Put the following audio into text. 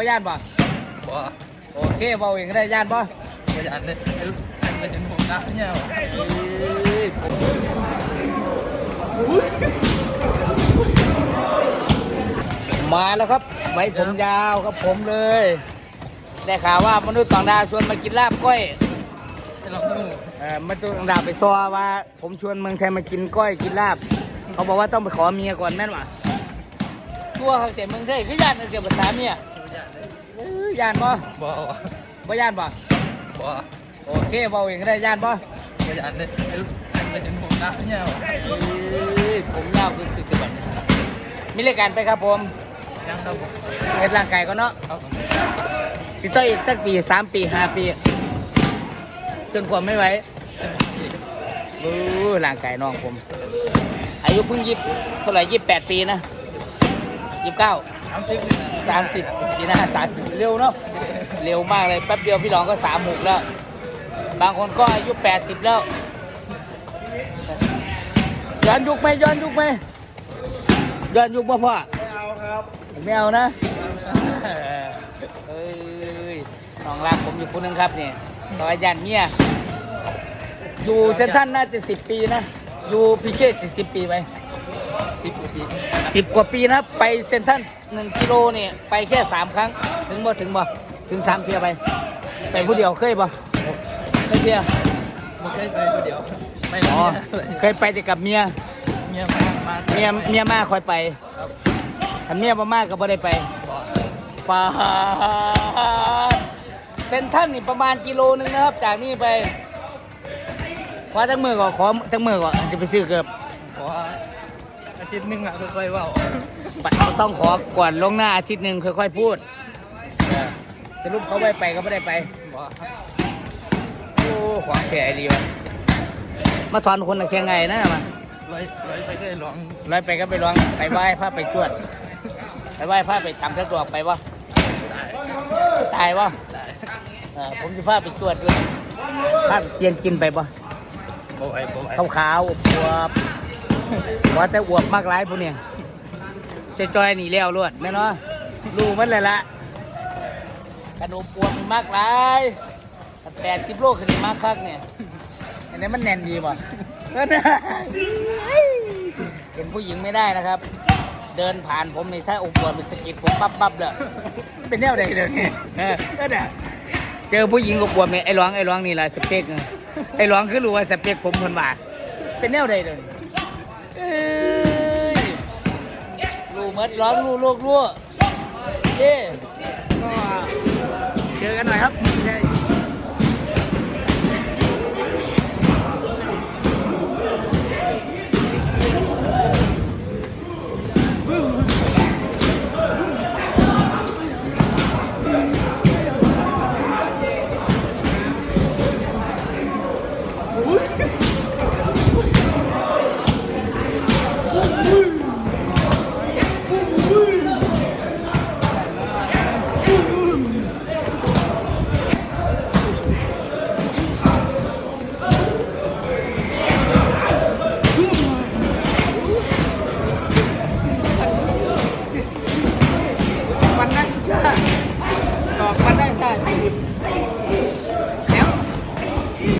บ่ย่านบ่บ่โอเคเบาเองก็ได้ย่านบ่บ่อยากเลยเป็นป็นผมนะเนี่ยมาแล้วครับไว้ผมยาวครับผมเลย ได้ข่าวว่ามนุษย์ต่างดาวชวนมากินลาบก้อยเออมนุษย์ต่างดาวไปซอว่า ผมชวนเมืองไทยมากินก้อยกินลาบ เขาบอกว่าต้องไปขอเมียก่อนแม่นวะตัวเขาเจ็เมืองไทยคือย่านเกี่ยวกับภาษาเมียบ่ย ยเอ้ยย่านบ่บ่บ่ย่านบ่บ่โอเคเบาเองก็ได้ย่านบ่บ่อยากเลยเป็นเป็นผมนะเนี่ยเอ้ยผมยาวคือสึกจังหวัดมีรายการไปครับผมยังครับผมเฮ็ดร่างกายก็เนาะครับสิต่ออีกตั้งปีสามปีห้าปี จนกว่าไม่ไหวรู้ร่างกายน้องผม อายุเพิ่งยี่เท่าไหร่ยี่แปดปีนะยี่เก้า สามสิบสามสิบปีหน้าสามสิบเร็วเนาะเร็วมากเลยแป๊บเดียวพี่รองก็สามหกแล้ว บางคนก็อายุแปดสิบแล้วย้อนยุคไหมย้อนยุคไหมย้อนยุคป่ะพ่อไม่เอาครับไม่เอานะเอ้ยน้องรักผมอยู่คนหนึงครับเนี่ยต่อยยันเมียอยู่เซนทรันน่าจะสิบปีนะอยู่พีเคจะสิบปีไป สิบปีสิบกว่าปีนะไปเซนทรันหนึ่งกิโลเนี่ย ไปแค่สามครั้ง ถึงบ่ถึงบ่ถึงสามเที่ยวไป ไปผู้เดียวเคยบ่ไม่เที่ยวบ่เคยไปคนเดียวไม่อ๋อเลยเคยไปแต่กับเมียเมียมามาเมียเมียมาคอยไปครับถ้าเมียบ่มากก็บ่ได้ไปบ่ปาดเซนทรันนี่ประมาณกิโลนึงนะครับ จากนี่ไปขอทั้งมือก่อนขอทั้งมือก่อนจะไปซื้อเกือบขออา ทิตย์หนึงอะค่อยๆเว้าปะต้องขอก่อนลวงหน้าอาทิตย์หนึ่งค่อยๆพูดเออสรุปเขาไม่ไปก็ไม่ได้ไปบ่โอ้ขวางแผลดีวะมาถอนคนตะแคงไงนะมาร้อยร้อยไปก็ลองร้อยไปก็ไปร้องไปไหว้พระไปจวด ไปไหว้พระไปทำกระตัวไปวะได้ตายวะได้เออผมจะพาไปจวดด้วยพาไปเตียนกินไปปะบ่ไหวบ่ไหวขาวขาวๆอวบๆ ว่าแต่อวบมากหลายพวกเนี่ยจะจอยหนีแล้วรวดแน่นอนรู้มันเลยละขนมอวบมันมากหลายแปดสิบโลขึ้นมากคักเนี่ยอันนี้มันแน่นดีป่ะเออนะเห็นผู้หญิงไม่ได้นะครับ เดินผ่านผมนี่ถ้าอบอวบเป็นสกิดผมปั๊บปั๊บเลยเป็นแนวใดเดี๋ยวนี้เออเออน่ะเจอผู้หญิงอบอวบเนี่ยไอ้ร้องไอ้ร้องนี่แหละสเปกไงไอ้ร้องคือรู้ว่าสเปกผมคนว่าเป็นแนวใดเดี๋ยวนี้ เอ้ยรู้หมดร้องรู้ลูกรู้เย้